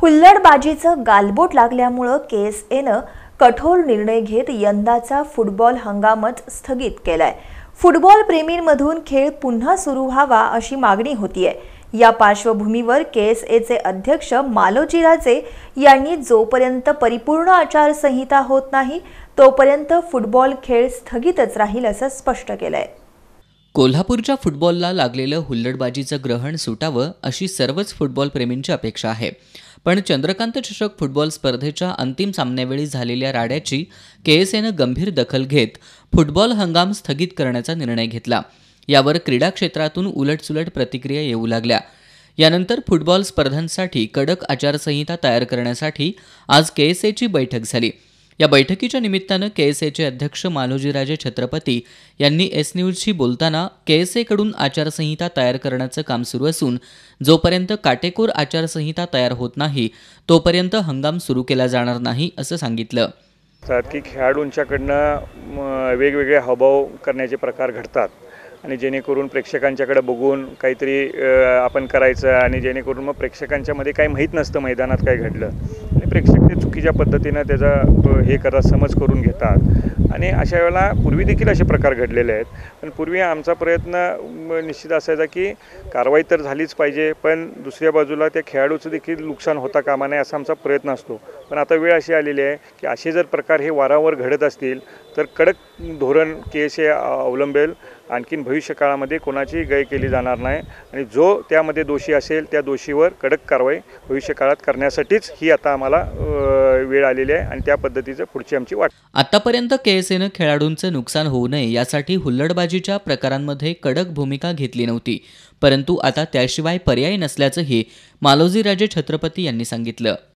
हुल्लडबाजीचं गालबोट लागल्यामुळं के एस एनं कठोर निर्णय घेत यंदाचा फुटबॉल हंगामच स्थगित केलाय. फुटबॉल प्रेमींमधून खेळ पुन्हा सुरू व्हावा अशी मागणी होतीये. या पार्श्वभूमीवर के एस एचे अध्यक्ष मालोजीराजे यांनी जोपर्यंत परिपूर्ण आचारसंहिता होत नाही तोपर्यंत फुटबॉल खेळ स्थगितच राहील असं स्पष्ट केलंय. कोल्हापूरच्या फुटबॉलला लागलेलं हुल्लडबाजीचं ग्रहण सुटावं अशी सर्वच फुटबॉल प्रेमींची अपेक्षा आहे. पण चंद्रकांत चषक फुटबॉल स्पर्धेच्या अंतिम सामन्यावेळी झालेल्या राड्याची के एस एनं गंभीर दखल घेत फुटबॉल हंगाम स्थगित करण्याचा निर्णय घेतला. यावर क्रीडा क्षेत्रातून उलटसुलट प्रतिक्रिया येऊ लागल्या. यानंतर फुटबॉल स्पर्धांसाठी कडक आचारसंहिता तयार करण्यासाठी आज के एस एची बैठक झाली. या बैठकीच्या निमित्तानं के एस एचे अध्यक्ष मालोजीराजे छत्रपती यांनी एस न्यूजशी बोलताना के एस एकडून आचारसंहिता तयार करण्याचं काम सुरू असून जोपर्यंत काटेकोर आचारसंहिता तयार होत नाही तोपर्यंत हंगाम सुरू केला जाणार नाही असं सांगितलं. की खेळाडूंच्याकडनं वेगवेगळे हावभाव करण्याचे प्रकार घडतात आणि जेणेकरून प्रेक्षकांच्याकडे बघून काहीतरी आपण करायचं आणि जेणेकरून मग प्रेक्षकांच्यामध्ये काही माहीत नसतं मैदानात काय घडलं. आणि प्रेक्षक ते चुकीच्या पद्धतीनं त्याचा हे करतात समज करून घेतात. आणि अशा वेळेला पूर्वी देखील असे प्रकार घडलेले आहेत. पण पूर्वी आमचा प्रयत्न निश्चित असायचा की कारवाई तर झालीच पाहिजे पण दुसऱ्या बाजूला त्या खेळाडूचं देखील नुकसान होता कामा नये असा आमचा प्रयत्न असतो. पण आता वेळ अशी आलेली आहे की असे जर प्रकार हे वारंवार घडत असतील तर कडक धोरण के हे अवलंबेल. आणखीन भविष्य काळामध्ये कोणाचीही गय केली जाणार नाही आणि जो त्यामध्ये दोषी असेल त्या दोषीवर कडक कारवाई भविष्य काळात करण्यासाठीच ही आता आम्हाला वेळ आलेली आहे आणि त्या पद्धतीचं पुढची आमची वाट. आतापर्यंत के एस एनं खेळाडूंचं नुकसान होऊ नये यासाठी हुल्लडबाजीच्या प्रकारांमध्ये कडक भूमिका घेतली नव्हती. परंतु आता त्याशिवाय पर्याय नसल्याचंही मालोजीराजे छत्रपती यांनी सांगितलं.